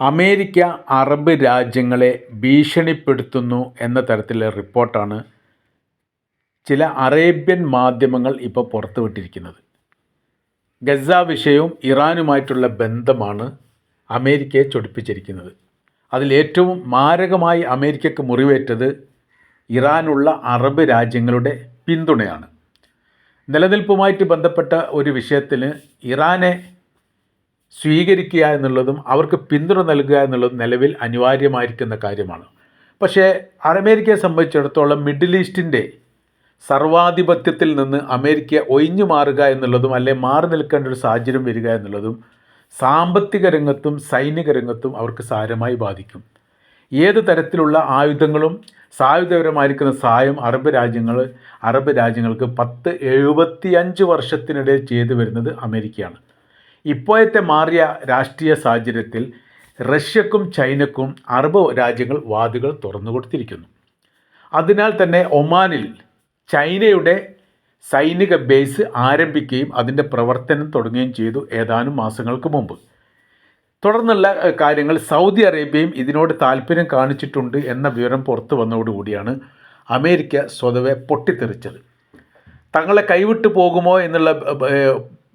America Arab രാജ്യങ്ങളെ ഭീഷണിപ്പെടുത്തുന്നു എന്ന തരത്തിലെ റിപ്പോർട്ടാണ് ചില അറേബ്യൻ മാധ്യമങ്ങൾ ഇപ്പോൾ പുറത്തുവിട്ടിരിക്കുന്നത്. ഗസ വിഷയവും ഇറാനുമായിട്ടുള്ള ബന്ധമാണ് അമേരിക്കയെ ചൊടിപ്പിച്ചിരിക്കുന്നത്. അതിലേറ്റവും മാരകമായി അമേരിക്കക്ക് മുറിവേറ്റത് ഇറാനുള്ള അറബ് രാജ്യങ്ങളുടെ പിന്തുണയാണ്. നിലനിൽപ്പുമായിട്ട് ബന്ധപ്പെട്ട ഒരു വിഷയത്തിന് ഇറാനെ സ്വീകരിക്കുക എന്നുള്ളതും അവർക്ക് പിന്തുണ നൽകുക എന്നുള്ളതും നിലവിൽ അനിവാര്യമായിരിക്കുന്ന കാര്യമാണ്. പക്ഷേ അമേരിക്കയെ സംബന്ധിച്ചിടത്തോളം മിഡിൽ ഈസ്റ്റിന്റെ സർവാധിപത്യത്തിൽ നിന്ന് അമേരിക്ക ഒഴിഞ്ഞു മാറുക എന്നുള്ളതും അല്ലെ മാറി നിൽക്കേണ്ട ഒരു സാഹചര്യം വരിക എന്നുള്ളതും സാമ്പത്തിക രംഗത്തും സൈനിക രംഗത്തും അവർക്ക് സാരമായി ബാധിക്കും. ഏത് തരത്തിലുള്ള ആയുധങ്ങളും സായുധപരമായിരിക്കുന്ന സഹായം അറബ് രാജ്യങ്ങൾ അറബ് രാജ്യങ്ങൾക്ക് പത്ത് എഴുപത്തിയഞ്ച് വർഷത്തിനിടയിൽ ചെയ്തു വരുന്നത് അമേരിക്കയാണ്. ഇപ്പോഴത്തെ മാറിയ രാഷ്ട്രീയ സാഹചര്യത്തിൽ റഷ്യക്കും ചൈനക്കും അറബ് രാജ്യങ്ങൾ വാദികൾ തുറന്നു കൊടുത്തിരിക്കുന്നു. അതിനാൽ തന്നെ ഒമാനിൽ ചൈനയുടെ സൈനിക ബേസ് ആരംഭിക്കുകയും അതിന്റെ പ്രവർത്തനം തുടങ്ങുകയും ചെയ്തു ഏതാനും മാസങ്ങൾക്ക് മുമ്പ്. തുടർന്നുള്ള കാര്യങ്ങൾ സൗദി അറേബ്യയും ഇതിനോട് താല്പര്യം കാണിച്ചിട്ടുണ്ട് എന്ന വിവരം പുറത്തു വന്നതോടുകൂടിയാണ് അമേരിക്ക സ്വതവെ പൊട്ടിത്തെറിച്ചത്. തങ്ങളെ കൈവിട്ടു പോകുമോ എന്നുള്ള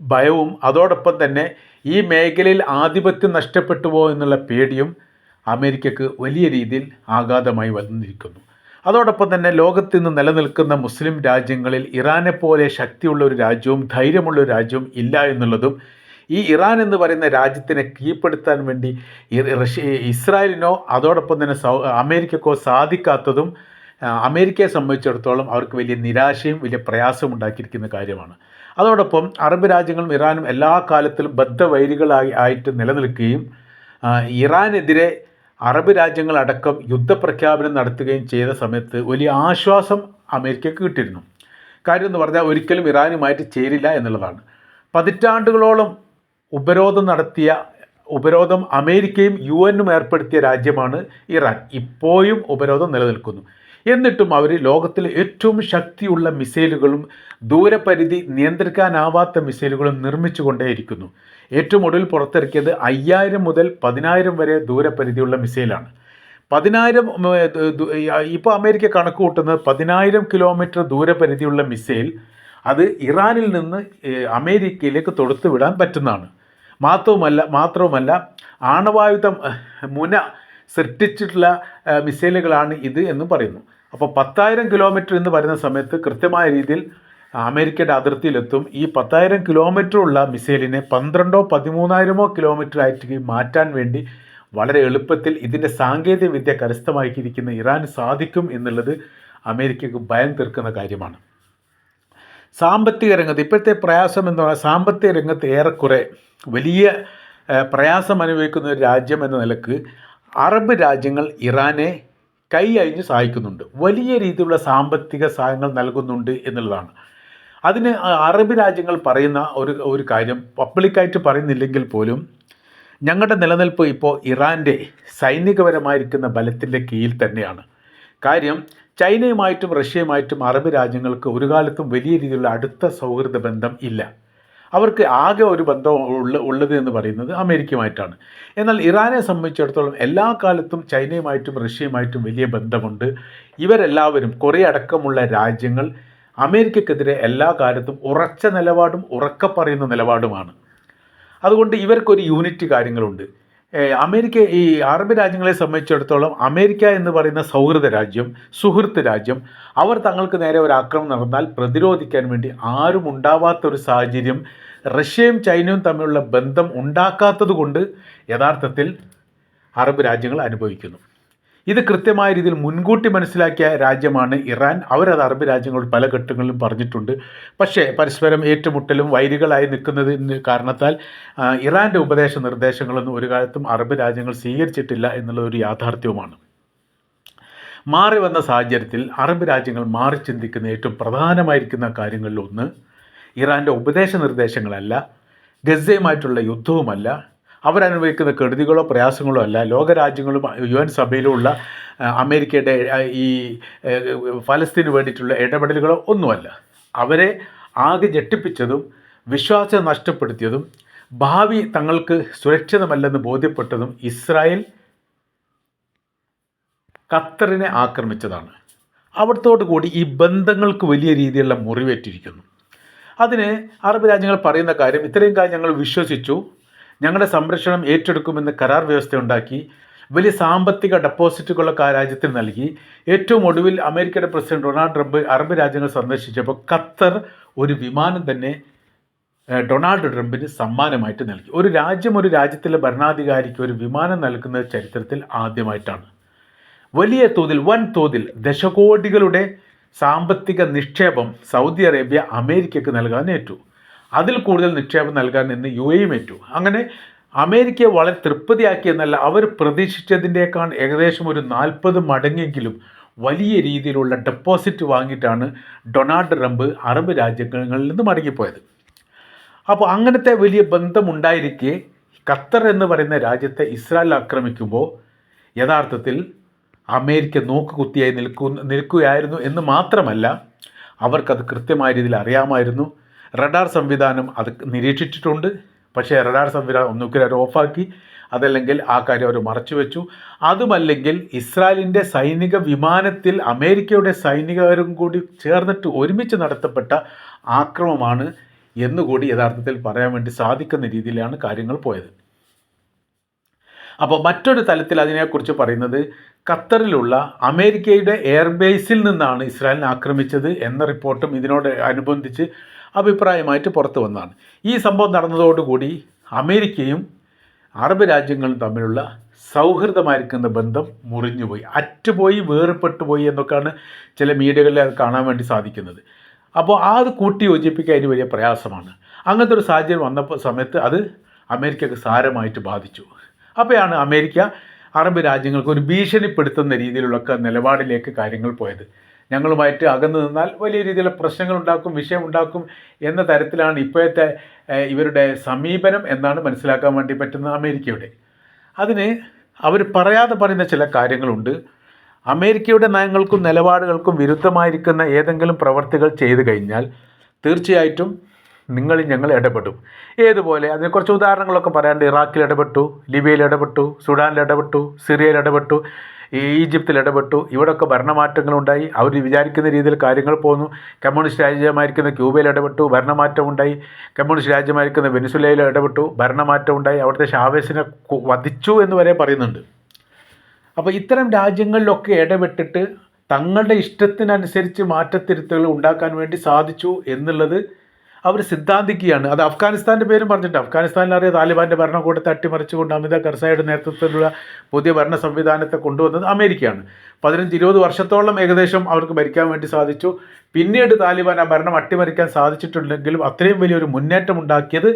ഭയവും അതോടൊപ്പം തന്നെ ഈ മേഖലയിൽ ആധിപത്യം നഷ്ടപ്പെട്ടുവോ എന്നുള്ള പേടിയും അമേരിക്കക്ക് വലിയ രീതിയിൽ ആഘാതമായി വന്നിരിക്കുന്നു. അതോടൊപ്പം തന്നെ ലോകത്ത് ഇന്ന് നിലനിൽക്കുന്ന മുസ്ലിം രാജ്യങ്ങളിൽ ഇറാനെ പോലെ ശക്തിയുള്ള ഒരു രാജ്യവും ധൈര്യമുള്ള ഒരു രാജ്യവും ഇല്ല എന്നുള്ളതും ഈ ഇറാൻ എന്ന് പറയുന്ന രാജ്യത്തിനെ കീഴ്പ്പെടുത്താൻ വേണ്ടി റഷ്യ ഇസ്രായേലിനോ അതോടൊപ്പം തന്നെ അമേരിക്കക്കോ സാധിക്കാത്തതും അമേരിക്കയെ സംബന്ധിച്ചിടത്തോളം അവർക്ക് വലിയ നിരാശയും വലിയ പ്രയാസവും ഉണ്ടാക്കിയിരിക്കുന്ന കാര്യമാണ്. അതോടൊപ്പം അറബ് രാജ്യങ്ങളും ഇറാനും എല്ലാ കാലത്തിലും ബദ്ധവൈരികളായി ആയിട്ട് നിലനിൽക്കുകയും ഇറാനെതിരെ അറബ് രാജ്യങ്ങളടക്കം യുദ്ധപ്രഖ്യാപനം നടത്തുകയും ചെയ്ത സമയത്ത് വലിയ ആശ്വാസം അമേരിക്കയ്ക്ക് കിട്ടിയിരുന്നു. കാര്യം എന്ന് പറഞ്ഞാൽ ഒരിക്കലും ഇറാനുമായിട്ട് ചേരില്ല എന്നുള്ളതാണ്. പതിറ്റാണ്ടുകളോളം ഉപരോധം നടത്തിയ ഉപരോധം അമേരിക്കയും യു എന്നും ഏർപ്പെടുത്തിയ രാജ്യമാണ് ഇറാൻ. ഇപ്പോഴും ഉപരോധം നിലനിൽക്കുന്നു. എന്നിട്ടും അവർ ലോകത്തിലെ ഏറ്റവും ശക്തിയുള്ള മിസൈലുകളും ദൂരപരിധി നിയന്ത്രിക്കാനാവാത്ത മിസൈലുകളും നിർമ്മിച്ചു കൊണ്ടേയിരിക്കുന്നു ഏറ്റവും ഒടുവിൽ പുറത്തിറക്കിയത് അയ്യായിരം മുതൽ പതിനായിരം വരെ ദൂരപരിധിയുള്ള മിസൈലാണ്. പതിനായിരം ഇപ്പോൾ അമേരിക്ക കണക്ക് കൂട്ടുന്നത് പതിനായിരം കിലോമീറ്റർ ദൂരപരിധിയുള്ള മിസൈൽ അത് ഇറാനിൽ നിന്ന് അമേരിക്കയിലേക്ക് തൊടുത്തു വിടാൻ പറ്റുന്നതാണ്. മാത്രവുമല്ല മാത്രവുമല്ല ആണവായുധം മുന സൃഷ്ടിച്ചിട്ടുള്ള മിസൈലുകളാണ് ഇത് എന്നും പറയുന്നു. അപ്പോൾ പത്തായിരം കിലോമീറ്റർ എന്ന് വരുന്ന സമയത്ത് കൃത്യമായ രീതിയിൽ അമേരിക്കയുടെ അതിർത്തിയിലെത്തും. ഈ പത്തായിരം കിലോമീറ്റർ ഉള്ള മിസൈലിനെ പന്ത്രണ്ടോ പതിമൂന്നായിരമോ കിലോമീറ്റർ ആയിട്ട് മാറ്റാൻ വേണ്ടി വളരെ എളുപ്പത്തിൽ ഇതിന്റെ സാങ്കേതിക വിദ്യ കരസ്ഥമാക്കിയിരിക്കുന്ന ഇറാന് സാധിക്കും എന്നുള്ളത് അമേരിക്കക്ക് ഭയം തീർക്കുന്ന കാര്യമാണ്. സാമ്പത്തിക രംഗത്ത് ഇപ്പോഴത്തെ പ്രയാസം എന്ന് പറഞ്ഞാൽ സാമ്പത്തിക രംഗത്ത് ഏറെക്കുറെ വലിയ പ്രയാസം അനുഭവിക്കുന്ന ഒരു രാജ്യം എന്ന നിലയ്ക്ക് അറബ് രാജ്യങ്ങൾ ഇറാനെ കൈ അഴിഞ്ഞ് സഹായിക്കുന്നുണ്ട്. വലിയ രീതിയിലുള്ള സാമ്പത്തിക സഹായങ്ങൾ നൽകുന്നുണ്ട് എന്നുള്ളതാണ്. അതിന് അറബ് രാജ്യങ്ങൾ പറയുന്ന ഒരു ഒരു കാര്യം പബ്ലിക്കായിട്ട് പറയുന്നില്ലെങ്കിൽ പോലും ഞങ്ങളുടെ നിലനിൽപ്പ് ഇപ്പോൾ ഇറാന്റെ സൈനികപരമായിരിക്കുന്ന ബലത്തിന്റെ കീഴിൽ തന്നെയാണ്. കാര്യം ചൈനയുമായിട്ടും റഷ്യയുമായിട്ടും അറബ് രാജ്യങ്ങൾക്ക് ഒരു കാലത്തും വലിയ രീതിയിലുള്ള അടുത്ത സൗഹൃദ ബന്ധം ഇല്ല. അവർക്ക് ആകെ ഒരു ബന്ധം ഉള്ള ഉള്ളത് എന്ന് പറയുന്നത് അമേരിക്കയുമായിട്ടാണ്. എന്നാൽ ഇറാനെ സംബന്ധിച്ചിടത്തോളം എല്ലാ കാലത്തും ചൈനയുമായിട്ടും റഷ്യയുമായിട്ടും വലിയ ബന്ധമുണ്ട്. ഇവരെല്ലാവരും കുറേ അടക്കമുള്ള രാജ്യങ്ങൾ അമേരിക്കക്കെതിരെ എല്ലാ കാലത്തും ഉറച്ച നിലപാടും ഉറക്കപ്പറയുന്ന നിലപാടുമാണ്. അതുകൊണ്ട് ഇവർക്കൊരു യൂണിറ്റ് കാര്യങ്ങളുണ്ട്. അമേരിക്ക ഈ അറബ് രാജ്യങ്ങളെ സംബന്ധിച്ചിടത്തോളം അമേരിക്ക എന്ന് പറയുന്ന സൗഹൃദ രാജ്യം സുഹൃത്ത് രാജ്യം അവർ തങ്ങൾക്ക് നേരെ ഒരു ആക്രമണം നടന്നാൽ പ്രതിരോധിക്കാൻ വേണ്ടി ആരും ഉണ്ടാവാത്ത ഒരു സാഹചര്യം റഷ്യയും ചൈനയും തമ്മിലുള്ള ബന്ധം ഉണ്ടാക്കാത്തത് കൊണ്ട് യഥാർത്ഥത്തിൽ അറബ് രാജ്യങ്ങൾ അനുഭവിക്കുന്നു. ഇത് കൃത്യമായ രീതിയിൽ മുൻകൂട്ടി മനസ്സിലാക്കിയ രാജ്യമാണ് ഇറാൻ. അവരത് അറബ് രാജ്യങ്ങൾ പല ഘട്ടങ്ങളിലും പറഞ്ഞിട്ടുണ്ട്. പക്ഷേ പരസ്പരം ഏറ്റുമുട്ടലും വൈരികളായി നിൽക്കുന്നതിന് കാരണത്താൽ ഇറാന്റെ ഉപദേശ നിർദ്ദേശങ്ങളൊന്നും ഒരു കാലത്തും അറബ് രാജ്യങ്ങൾ സ്വീകരിച്ചിട്ടില്ല എന്നുള്ള ഒരു യാഥാർത്ഥ്യവുമാണ്. മാറി വന്ന സാഹചര്യത്തിൽ അറബ് രാജ്യങ്ങൾ മാറി ചിന്തിക്കുന്ന ഏറ്റവും പ്രധാനമായിരിക്കുന്ന കാര്യങ്ങളിലൊന്ന് ഇറാന്റെ ഉപദേശ നിർദ്ദേശങ്ങളല്ല ഗസയുമായിട്ടുള്ള യുദ്ധവുമല്ല അവരനുഭവിക്കുന്ന കെടുതികളോ പ്രയാസങ്ങളോ അല്ല. ലോകരാജ്യങ്ങളും യു എൻ സഭയിലുമുള്ള അമേരിക്കയുടെ ഈ ഫലസ്തീന് വേണ്ടിയിട്ടുള്ള ഇടപെടലുകളോ ഒന്നുമല്ല. അവരെ ആകെ ഞെട്ടിപ്പിച്ചതും വിശ്വാസം നഷ്ടപ്പെടുത്തിയതും ഭാവി തങ്ങൾക്ക് സുരക്ഷിതമല്ലെന്ന് ബോധ്യപ്പെട്ടതും ഇസ്രായേൽ ഖത്തറിനെ ആക്രമിച്ചതാണ്. അവിടത്തോടു കൂടി ഈ ബന്ധങ്ങൾക്ക് വലിയ രീതിയിലുള്ള മുറിവേറ്റിരിക്കുന്നു. അതിന് അറബ് രാജ്യങ്ങൾ പറയുന്ന കാര്യം ഇത്രയും കാര്യം ഞങ്ങൾ വിശ്വസിച്ചു. ഞങ്ങളുടെ സംരക്ഷണം ഏറ്റെടുക്കുമെന്ന് കരാർ വ്യവസ്ഥ ഉണ്ടാക്കി വലിയ സാമ്പത്തിക ഡെപ്പോസിറ്റുകളൊക്കെ ആ രാജ്യത്തിന് നൽകി. ഏറ്റവും ഒടുവിൽ അമേരിക്കയുടെ പ്രസിഡന്റ് ഡൊണാൾഡ് ട്രംപ് അറബ് രാജ്യങ്ങൾ സന്ദർശിച്ചപ്പോൾ ഖത്തർ ഒരു വിമാനം തന്നെ ഡൊണാൾഡ് ട്രംപിന് സമ്മാനമായിട്ട് നൽകി. ഒരു രാജ്യം ഒരു രാജ്യത്തിലെ ഭരണാധികാരിക്ക് ഒരു വിമാനം നൽകുന്നത് ചരിത്രത്തിൽ ആദ്യമായിട്ടാണ്. വലിയ തോതിൽ വൻ തോതിൽ ദശകോടികളുടെ സാമ്പത്തിക നിക്ഷേപം സൗദി അറേബ്യ അമേരിക്കയ്ക്ക് നൽകാൻ ഏറ്റു. അതിൽ കൂടുതൽ നിക്ഷേപം നൽകാൻ നിന്ന് യു എയും ഏറ്റു. അങ്ങനെ അമേരിക്കയെ വളരെ തൃപ്തിയാക്കിയെന്നല്ല അവർ പ്രതീക്ഷിച്ചതിന്റെക്കാൾ ഏകദേശം ഒരു നാൽപ്പത് മടങ്ങെങ്കിലും വലിയ രീതിയിലുള്ള ഡെപ്പോസിറ്റ് വാങ്ങിയിട്ടാണ് ഡൊണാൾഡ് ട്രംപ് അറബ് രാജ്യങ്ങളിൽ നിന്ന് മടങ്ങിപ്പോയത്. അപ്പോൾ അങ്ങനത്തെ വലിയ ബന്ധമുണ്ടായിരിക്കെ ഖത്തർ എന്ന് പറയുന്ന രാജ്യത്തെ ഇസ്രായേൽ ആക്രമിക്കുമ്പോൾ യഥാർത്ഥത്തിൽ അമേരിക്ക നോക്കുകുത്തിയായി നിൽക്കു നിൽക്കുകയായിരുന്നു എന്ന് മാത്രമല്ല അവർക്കത് കൃത്യമായ രീതിയിൽ അറിയാമായിരുന്നു. റഡാർ സംവിധാനം അത് നിരീക്ഷിച്ചിട്ടുണ്ട്. പക്ഷേ റഡാർ സംവിധാനം ഒന്നുകിൽ അവർ ഓഫാക്കി അതല്ലെങ്കിൽ ആ കാര്യം അവർ മറച്ചു വെച്ചു. അതുമല്ലെങ്കിൽ ഇസ്രായേലിന്റെ സൈനിക വിമാനത്തിൽ അമേരിക്കയുടെ സൈനികരും കൂടി ചേർന്നിട്ട് ഒരുമിച്ച് നടത്തപ്പെട്ട ആക്രമമാണ് എന്നുകൂടി യഥാർത്ഥത്തിൽ പറയാൻ വേണ്ടി സാധിക്കുന്ന രീതിയിലാണ് കാര്യങ്ങൾ പോയത്. അപ്പോൾ മറ്റൊരു തലത്തിൽ അതിനെക്കുറിച്ച് പറയുന്നത് ഖത്തറിലുള്ള അമേരിക്കയുടെ എയർബേസിൽ നിന്നാണ് ഇസ്രായേലിനെ ആക്രമിച്ചത് എന്ന റിപ്പോർട്ടും ഇതിനോട് അനുബന്ധിച്ച് അഭിപ്രായമായിട്ട് പുറത്തു വന്നതാണ്. ഈ സംഭവം നടന്നതോടുകൂടി അമേരിക്കയും അറബ് രാജ്യങ്ങളും തമ്മിലുള്ള സൗഹൃദമായിരിക്കുന്ന ബന്ധം മുറിഞ്ഞുപോയി. അറ്റുപോയി വേർപെട്ടു പോയി എന്നൊക്കെയാണ് ചില മീഡിയകളിൽ അത് കാണാൻ വേണ്ടി സാധിക്കുന്നത്. അപ്പോൾ ആ അത് കൂട്ടി യോജിപ്പിക്കാൻ അതിന് വലിയ പ്രയാസമാണ്. അങ്ങനത്തെ ഒരു സാഹചര്യം വന്നപ്പോൾ സമയത്ത് അത് അമേരിക്കക്ക് സാരമായിട്ട് ബാധിച്ചു. അപ്പോഴാണ് അമേരിക്ക അറബ് രാജ്യങ്ങൾക്ക് ഒരു ഭീഷണിപ്പെടുത്തുന്ന രീതിയിലുള്ള നിലപാടിലേക്ക് കാര്യങ്ങൾ പോയത്. ഞങ്ങളുമായിട്ട് അകന്നു നിന്നാൽ വലിയ രീതിയിലുള്ള പ്രശ്നങ്ങൾ ഉണ്ടാക്കും വിഷയം ഉണ്ടാക്കും എന്ന തരത്തിലാണ് ഇപ്പോഴത്തെ ഇവരുടെ സമീപനം എന്നാണ് മനസ്സിലാക്കാൻ വേണ്ടി പറ്റുന്നത് അമേരിക്കയുടെ. അതിന് അവർ പറയാതെ പറയുന്ന ചില കാര്യങ്ങളുണ്ട്. അമേരിക്കയുടെ നയങ്ങൾക്കും നിലപാടുകൾക്കും വിരുദ്ധമായിരിക്കുന്ന ഏതെങ്കിലും പ്രവർത്തികൾ ചെയ്തു കഴിഞ്ഞാൽ തീർച്ചയായിട്ടും നിങ്ങൾ ഞങ്ങൾ ഇടപെടും. ഏതുപോലെ? അതിന് കുറച്ച് ഉദാഹരണങ്ങളൊക്കെ പറയാണ്ട് ഇറാഖിൽ ഇടപെട്ടു ലിബിയയിൽ ഇടപെട്ടു സുഡാനിൽ ഇടപെട്ടു സിറിയയിൽ ഇടപെട്ടു. ഈ ഈജിപ്തിൽ ഇടപെട്ടു. ഇവിടെയൊക്കെ ഭരണമാറ്റങ്ങളുണ്ടായി. അവർ വിചാരിക്കുന്ന രീതിയിൽ കാര്യങ്ങൾ പോന്നു. കമ്മ്യൂണിസ്റ്റ് രാജ്യമായിരിക്കുന്ന ക്യൂബയിൽ ഇടപെട്ടു. ഭരണമാറ്റം ഉണ്ടായി കമ്മ്യൂണിസ്റ്റ് രാജ്യമായിരിക്കുന്ന വെനിസുലയിൽ ഇടപെട്ടു. ഭരണമാറ്റം ഉണ്ടായി അവിടുത്തെ ഷാവേസിനെ വധിച്ചു എന്ന് വരെ പറയുന്നുണ്ട്. അപ്പോൾ ഇത്തരം രാജ്യങ്ങളിലൊക്കെ ഇടപെട്ടിട്ട് തങ്ങളുടെ ഇഷ്ടത്തിനനുസരിച്ച് മാറ്റത്തിരുത്തുകൾ ഉണ്ടാക്കാൻ വേണ്ടി സാധിച്ചു എന്നുള്ളത് അവർ സിദ്ധാന്തിക്കുകയാണ് അത് അഫ്ഗാനിസ്ഥാന്റെ പേരും പറഞ്ഞിട്ട് അഫ്ഗാനിസ്ഥാനിൽ അറിയാം താലിബാന്റെ ഭരണകൂടത്തെ അട്ടിമറിച്ചുകൊണ്ട് അമിത കർസായുടെ നേതൃത്വത്തിലുള്ള പുതിയ ഭരണ സംവിധാനത്തെ കൊണ്ടുവന്നത് അമേരിക്കയാണ്. പതിനഞ്ച് ഇരുപത് വർഷത്തോളം ഏകദേശം അവർക്ക് ഭരിക്കാൻ വേണ്ടി സാധിച്ചു. പിന്നീട് താലിബാൻ ആ ഭരണം അട്ടിമറിക്കാൻ സാധിച്ചിട്ടുണ്ടെങ്കിലും അത്രയും വലിയൊരു മുന്നേറ്റം ഉണ്ടാക്കിയത്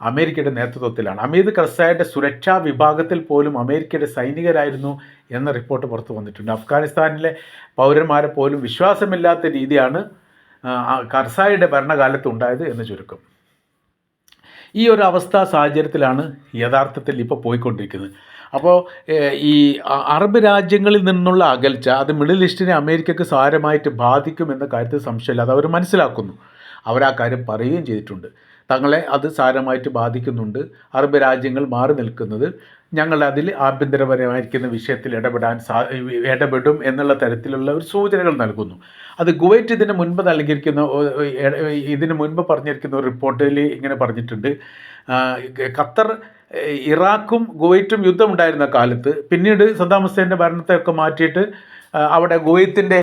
അമേരിക്കയുടെ നേതൃത്വത്തിലാണ്. അമീദ് കർസായുടെ സുരക്ഷാ വിഭാഗത്തിൽ പോലും അമേരിക്കയുടെ സൈനികരായിരുന്നു എന്ന റിപ്പോർട്ട് പുറത്തു വന്നിട്ടുണ്ട്. അഫ്ഗാനിസ്ഥാനിലെ പൗരന്മാരെ പോലും വിശ്വാസമില്ലാത്ത രീതിയാണ് ആ, ആ കർസായുടെ ഭരണകാലത്ത് ഉണ്ടായത് എന്ന് ചുരുക്കം. ഈ ഒരു അവസ്ഥ സാഹചര്യത്തിലാണ് യഥാർത്ഥത്തിൽ ഇപ്പോൾ പോയിക്കൊണ്ടിരിക്കുന്നത്. അപ്പോൾ ഈ അറബ് രാജ്യങ്ങളിൽ നിന്നുള്ള അകൽച്ച അത് മിഡിൽ ഈസ്റ്റിനെ അമേരിക്കക്ക് സാരമായിട്ട് ബാധിക്കും എന്ന കാര്യത്തിൽ സംശയമില്ല. അത് അവർ മനസ്സിലാക്കുന്നു. അവർ ആ കാര്യം പറയുകയും ചെയ്തിട്ടുണ്ട്. തങ്ങളെ അത് സാരമായിട്ട് ബാധിക്കുന്നുണ്ട്. അറബ് രാജ്യങ്ങൾ മാറി നിൽക്കുന്നത്. ഞങ്ങൾ അതിൽ ആഭ്യന്തരപരമായിരിക്കുന്ന വിഷയത്തിൽ ഇടപെടാൻ സാ ഇടപെടും എന്നുള്ള തരത്തിലുള്ള ഒരു സൂചനകൾ നൽകുന്നു. അത് കുവൈറ്റ് ഇതിന് മുൻപ് നൽകിയിരിക്കുന്ന ഇതിന് മുൻപ് പറഞ്ഞിരിക്കുന്ന ഒരു റിപ്പോർട്ടിൽ ഇങ്ങനെ പറഞ്ഞിട്ടുണ്ട്. ഖത്തർ ഇറാഖും ഗുവൈറ്റും യുദ്ധമുണ്ടായിരുന്ന കാലത്ത് പിന്നീട് സദ്ദാം ഹുസൈന്റെ ഭരണത്തെയൊക്കെ മാറ്റിയിട്ട് അവിടെ കുവൈത്തിന്റെ